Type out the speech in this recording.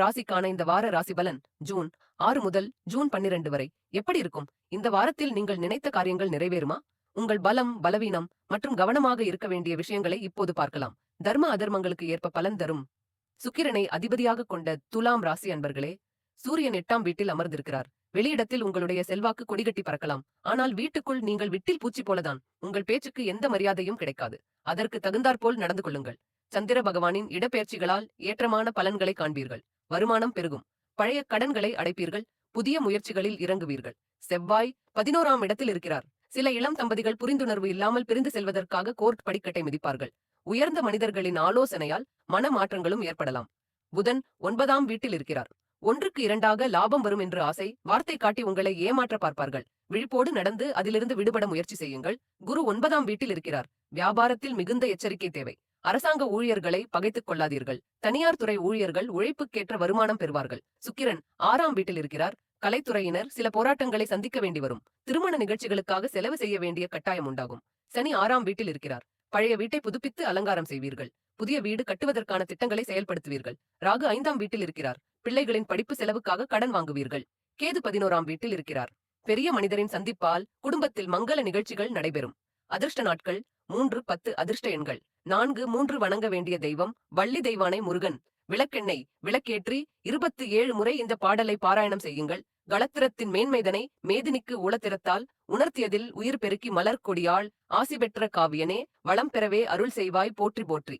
ராசிக்கான இந்த வார ராசி பலன் ஜூன் ஆறு முதல் ஜூன் பன்னிரண்டு வரை. எப்படி இருக்கும்? இந்த வாரத்தில் நீங்கள் நினைத்த காரியங்கள் நிறைவேறுமா? உங்கள் பலம் பலவீனம் மற்றும் கவனமாக இருக்க வேண்டிய விஷயங்களை இப்போது பார்க்கலாம். தர்ம அதர்மங்களுக்கு ஏற்ப பலன் தரும். சுக்கிரனை அதிபதியாக கொண்ட துலாம் ராசி அன்பர்களே சூரியன் எட்டாம் வீட்டில் அமர்ந்திருக்கிறார். வெளியிடத்தில் உங்களுடைய செல்வாக்கு கொடிகட்டி பறக்கலாம். ஆனால் வீட்டுக்குள் நீங்கள் விட்டில் பூச்சி போலதான். உங்கள் பேச்சுக்கு எந்த மரியாதையும் கிடைக்காது. அதற்கு தகுந்தாற்போல் நடந்து கொள்ளுங்கள். சந்திர பகவானின் இடப்பெயர்ச்சிகளால் ஏற்றமான பலன்களை காண்பீர்கள். வருமானம் பெருகும். பழைய கடன்களை அடைப்பீர்கள். புதிய முயற்சிகளில் இறங்குவீர்கள். செவ்வாய் பதினோராம் இடத்தில் இருக்கிறார். சில இளம் தம்பதிகள் புரிந்துணர்வு இல்லாமல் பிரிந்து செல்வதற்காக கோர்ட் படிக்கட்டை மிதிப்பார்கள். உயர்ந்த மனிதர்களின் ஆலோசனையால் மன மாற்றங்களும் ஏற்படலாம். புதன் ஒன்பதாம் வீட்டில் இருக்கிறார். ஒன்றுக்கு இரண்டாக லாபம் வரும் என்று ஆசை வார்த்தை காட்டி உங்களை ஏமாற்ற பார்ப்பார்கள். விழிப்போடு நடந்து அதிலிருந்து விடுபட முயற்சி செய்யுங்கள். குரு ஒன்பதாம் வீட்டில் இருக்கிறார். வியாபாரத்தில் மிகுந்த எச்சரிக்கை தேவை. அரசாங்க ஊழியர்களை பகைத்துக் கொள்ளாதீர்கள். தனியார் துறை ஊழியர்கள் உழைப்புக்கேற்ற வருமானம் பெறுவார்கள். சுக்கிரன் ஆறாம் வீட்டில் இருக்கிறார். கலைத்துறையினர் சில போராட்டங்களை சந்திக்க வேண்டி வரும். திருமண நிகழ்ச்சிகளுக்காக செலவு செய்ய வேண்டிய கட்டாயம் உண்டாகும். சனி ஆறாம் வீட்டில் இருக்கிறார். பழைய வீட்டை புதுப்பித்து அலங்காரம் செய்வீர்கள். புதிய வீடு கட்டுவதற்கான திட்டங்களை செயல்படுத்துவீர்கள். ராகு ஐந்தாம் வீட்டில் இருக்கிறார். பிள்ளைகளின் படிப்பு செலவுக்காக கடன் வாங்குவீர்கள். கேது பதினோராம் வீட்டில் இருக்கிறார். பெரிய மனிதரின் சந்திப்பால் குடும்பத்தில் மங்கள நிகழ்ச்சிகள் நடைபெறும். அதிர்ஷ்ட நாட்கள் மூன்று பத்து அதிர்ஷ்ட எண்கள். நான்கு மூன்று வணங்க வேண்டிய தெய்வம் வள்ளி தெய்வானை முருகன். விளக்கெண்ணெய் விளக்கேற்றி இருபத்தி ஏழு முறை இந்த பாடலை பாராயணம் செய்யுங்கள். களத்திரத்தின் மேன்மைதனை மேதினிக்கு உளத்திரத்தால் உணர்த்தியதில் உயிர் பெருக்கி மலர் கொடியாள் ஆசி பெற்ற காவியனே வளம் பெறவே அருள் செய்வாய் போற்றி போற்றி.